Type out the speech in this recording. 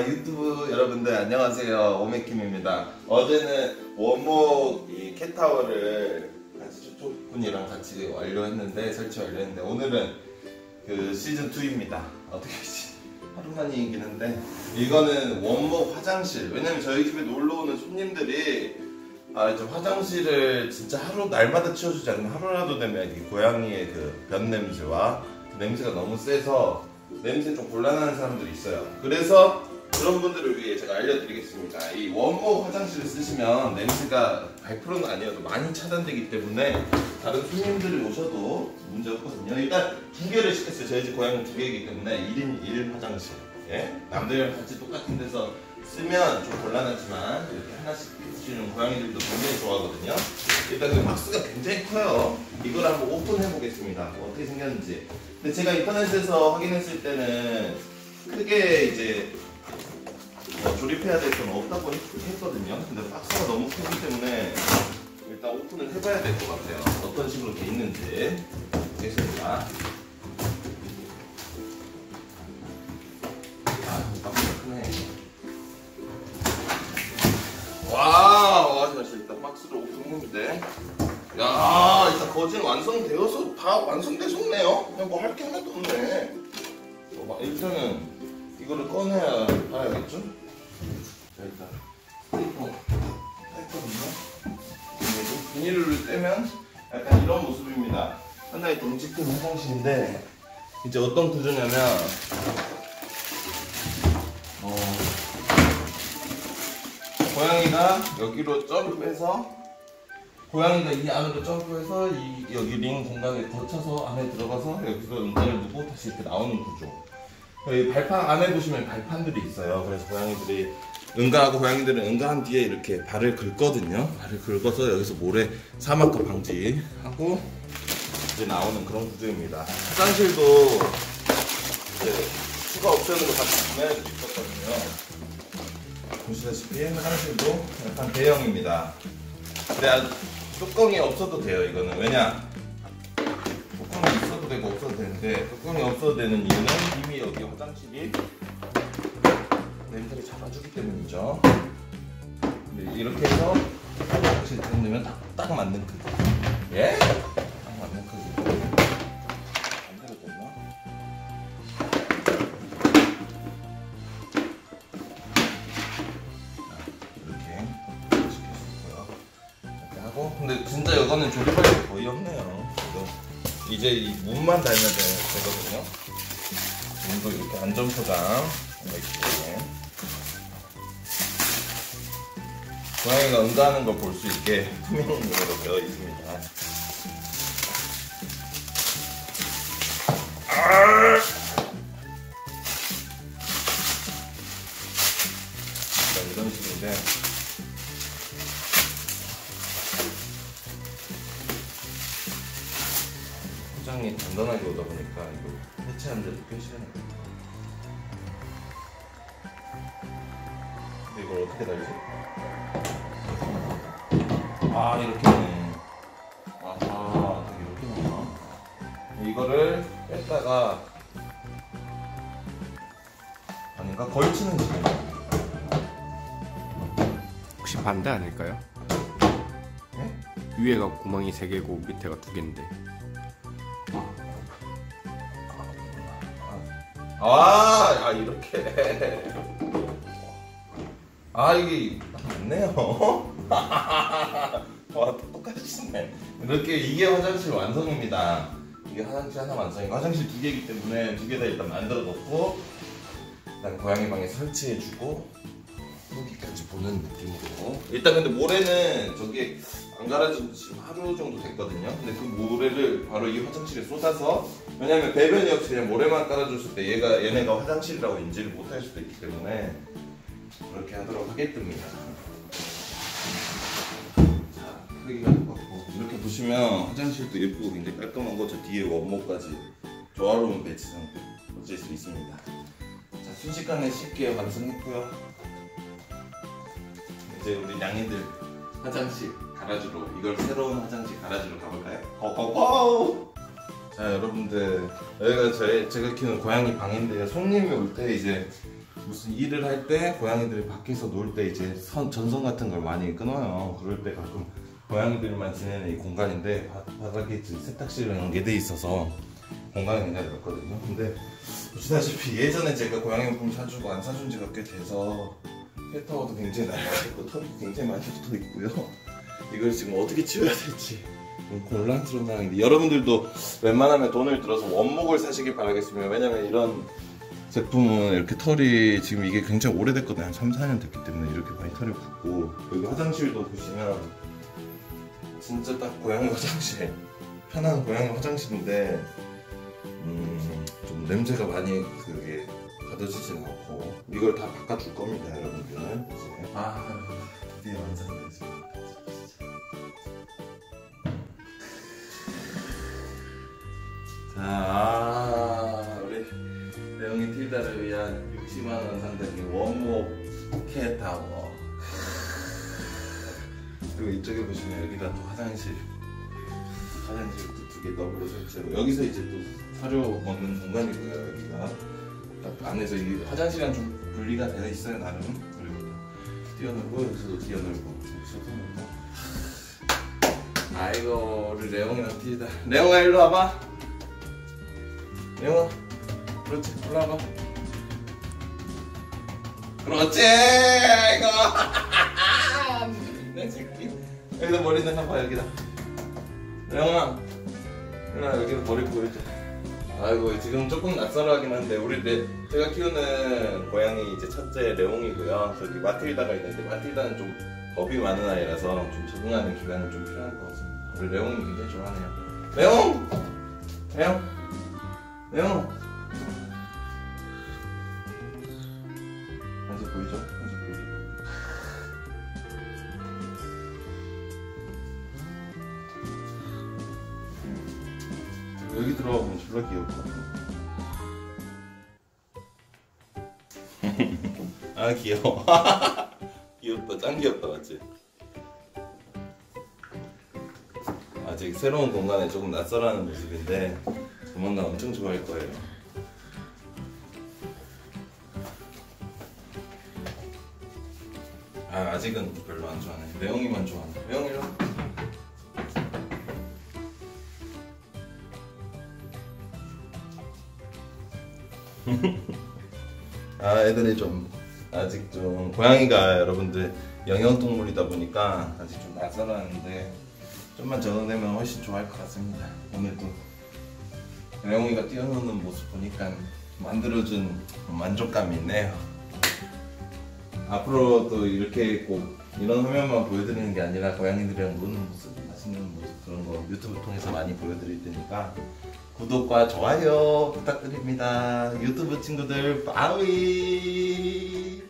아 유튜브 여러분들 안녕하세요. 오메킴입니다. 어제는 원목 이 캣타워를 같이 저쪽 분이랑 같이 완료했는데 설치 완료했는데 오늘은 그 시즌 2입니다. 어떻게 시 하루만이긴 한데 이거는 원목 화장실. 왜냐면 저희 집에 놀러 오는 손님들이 아 이제 화장실을 진짜 하루 날마다 치워주지 않으면 하루라도 되면 이 고양이의 그 변 냄새와 냄새가 너무 세서 냄새 좀 곤란한 사람들이 있어요. 그래서 그런 분들을 위해 제가 알려드리겠습니다. 이 원목 화장실을 쓰시면 냄새가 100%는 아니어도 많이 차단되기 때문에 다른 손님들이 오셔도 문제 없거든요. 일단 두 개를 시켰어요. 저희 집 고양이 두 개이기 때문에 1인 1 화장실. 예? 남들이랑 같이 똑같은 데서 쓰면 좀 곤란하지만 이렇게 하나씩 쓰시는 고양이들도 굉장히 좋아하거든요. 일단 그 박스가 굉장히 커요. 이걸 한번 오픈해 보겠습니다. 뭐 어떻게 생겼는지. 근데 제가 인터넷에서 확인했을 때는 크게 이제 뭐 조립해야 될 건 없다고 했- 했거든요. 근데 박스가 너무 크기 때문에 일단 오픈을 해봐야 될 것 같아요. 어떤 식으로 돼 있는지 보겠습니다. 아, 박스가 크네. 와, 와, 자, 일단 박스를 오픈했는데. 야, 일단 거진 완성되어서 다 완성되셨네요. 그냥 뭐 할 게 하나도 없네. 어, 막 일단은 이거를 꺼내야 봐야겠죠? 자, 일단 스티커 했거든요. 비닐을, 비닐을 떼면 약간 이런 모습입니다. 하나의 덩치 큰 화장실인데 이제 어떤 구조냐면 어, 고양이가 여기로 점프해서 고양이가 이 안으로 점프해서 이 여기 링 공간에 거쳐서 안에 들어가서 여기서 응가를 누고 다시 이렇게 나오는 구조. 여기 발판 안에 보시면 발판들이 있어요. 그래서 고양이들이 응가하고 고양이들은 응가한 뒤에 이렇게 발을 긁거든요. 발을 긁어서 여기서 모래 사막화 방지하고 이제 나오는 그런 구조입니다. 화장실도 이제 추가 옵션으로 같이 구매할 수 있었거든요. 보시다시피 화장실도 약간 대형입니다. 근데 뚜껑이 없어도 돼요 이거는 왜냐 되는데 뚜껑이 없어도 되는 이유는 이미 여기 화장실이 냄새를 잡아주기 때문이죠. 근데 이렇게 해서 화장실 정도면 딱, 딱 맞는 크기. 예? 딱 맞는 크기? 이렇게 있고요. 이렇게 하고 근데 진짜 이거는 조립할 게 거의 없네요 이제 이 문만 달면 되- 되거든요. 문도 이렇게 안전포장 이렇게. 고양이가 응가하는 걸 볼 수 있게 투명으로 되어 있습니다. 아! 자, 이런 식인데 포장이 단단하게 오다 보니까 이거 해체하는데도 꽤 시간이. 근데 이걸 어떻게 달지? 아 이렇게네. 아하 이렇게 나와. 이거를 뺐다가 아닌가 걸치는 지금. 혹시 반대 아닐까요? 네? 위에가 구멍이 3개고 밑에가 2개인데 아, 아 이렇게. 아 이게 딱 맞네요. 와 똑같이네. 이렇게 이게 화장실 완성입니다. 이게 화장실 하나 완성이고 화장실 두 개이기 때문에 두 개 다 일단 만들어 놓고 일단 고양이 방에 설치해주고 후기까지 보는 느낌으로 일단 근데 모래는 저기 안 갈아준 지 지금 하루 정도 됐거든요 근데 그 모래를 바로 이 화장실에 쏟아서 왜냐면 배변이 없이 그냥 모래만 깔아줬을 때 얘가 얘네가 화장실이라고 인지를 못할 수도 있기 때문에 그렇게 하도록 하겠습니다 자 크기가 똑같고 이렇게 보시면 화장실도 예쁘고 굉장히 깔끔한 거저 뒤에 원목까지 조화로운 배치 상태 어쩔 수 있습니다 자 순식간에 쉽게 완성했고요 이제 우리 양이들 화장실 가라주로 이걸 새로운 화장실 가라주로 가볼까요? 고고고! 자 여러분들 여기가 저희 제가 키우는 고양이 방인데요 손님이 올 때 이제 무슨 일을 할 때 고양이들이 밖에서 놀 때 이제 선, 전선 같은 걸 많이 끊어요. 그럴 때 가끔 고양이들만 지내는 이 공간인데 바, 바닥에 세탁실이랑 연계돼 있어서 공간이 굉장히 넓거든요. 근데 보시다시피 예전에 제가 고양이 용품 사주고 안 사준 지가 꽤 돼서 캣타워도 굉장히 낡아 있고 털이 굉장히 많이 붙어 있고요. 이걸 지금 어떻게 치워야 될지 좀 곤란스러운 상황인데 여러분들도 웬만하면 돈을 들어서 원목을 사시길 바라겠습니다. 왜냐면 이런 제품은 이렇게 털이 지금 이게 굉장히 오래됐거든요. 한 3, 4년 됐기 때문에 이렇게 많이 털이 붙고 여기 화장실도 보시면 진짜 딱 고양이 화장실 편한 고양이 화장실인데 음, 좀 냄새가 많이 그게 가둬지진 않고 이걸 다 바꿔줄 겁니다 여러분들은 이제. 아 드디어 완성됐습니다 자 아, 우리 레옹이 틸다를 위한 60만원 상당의 원목 캣타워. 그리고 이쪽에 보시면 여기가 또 화장실. 화장실도 두개 더블로 설치하고 여기서 이제 또 사료 먹는 공간이고요 여기가. 딱 안에서 이 화장실이랑 좀 분리가 되어 있어요 나름. 그리고 뛰어놀고 여기서도 뛰어놀고. 여기서도 놀고 아이고 우리 레옹이랑 틸다. 레옹아 일로 와봐 레옹아 그렇지. 올라와봐. 그렇지 아이고 내 새끼. 여기다 머리 내놔 봐 여기다. 영아 누나 여기다 머리 보여줘. 아이고 지금 조금 낯설어하긴 한데 우리 내, 제가 키우는 고양이 이제 첫째 레옹이고요. 저기 마틸다가 있는데 마틸다는 좀 겁이 많은 아이라서 좀 적응하는 기간이 좀 필요할 것 같습니다. 우리 레옹이 굉장히 좋아하네요. 레옹! 레옹! 레옹! 한지 보이죠? 한지 보이죠? 여기 들어가 보면 졸라 귀엽거든. 아 귀여워. 귀엽다, 짱 귀엽다, 맞지? 아직 새로운 공간에 조금 낯설어하는 모습인데 조만간 엄청 좋아할 거예요. 아 아직은 별로 안 좋아하네. 레옹이만 좋아하네. 레옹이랑 아 애들이 좀 아직 좀 고양이가 여러분들 영양동물이다 보니까 아직 좀 낯설었는데 좀만 적응되면 훨씬 좋아할 것 같습니다 오늘도 레옹이가 뛰어노는 모습 보니까 만들어준 만족감이 있네요 앞으로도 이렇게 꼭 이런 화면만 보여드리는 게 아니라 고양이들이랑 노는 모습 맛있는 모습 그런 거 유튜브 통해서 많이 보여드릴 테니까 구독과 좋아요 부탁드립니다. 유튜브 친구들 빠이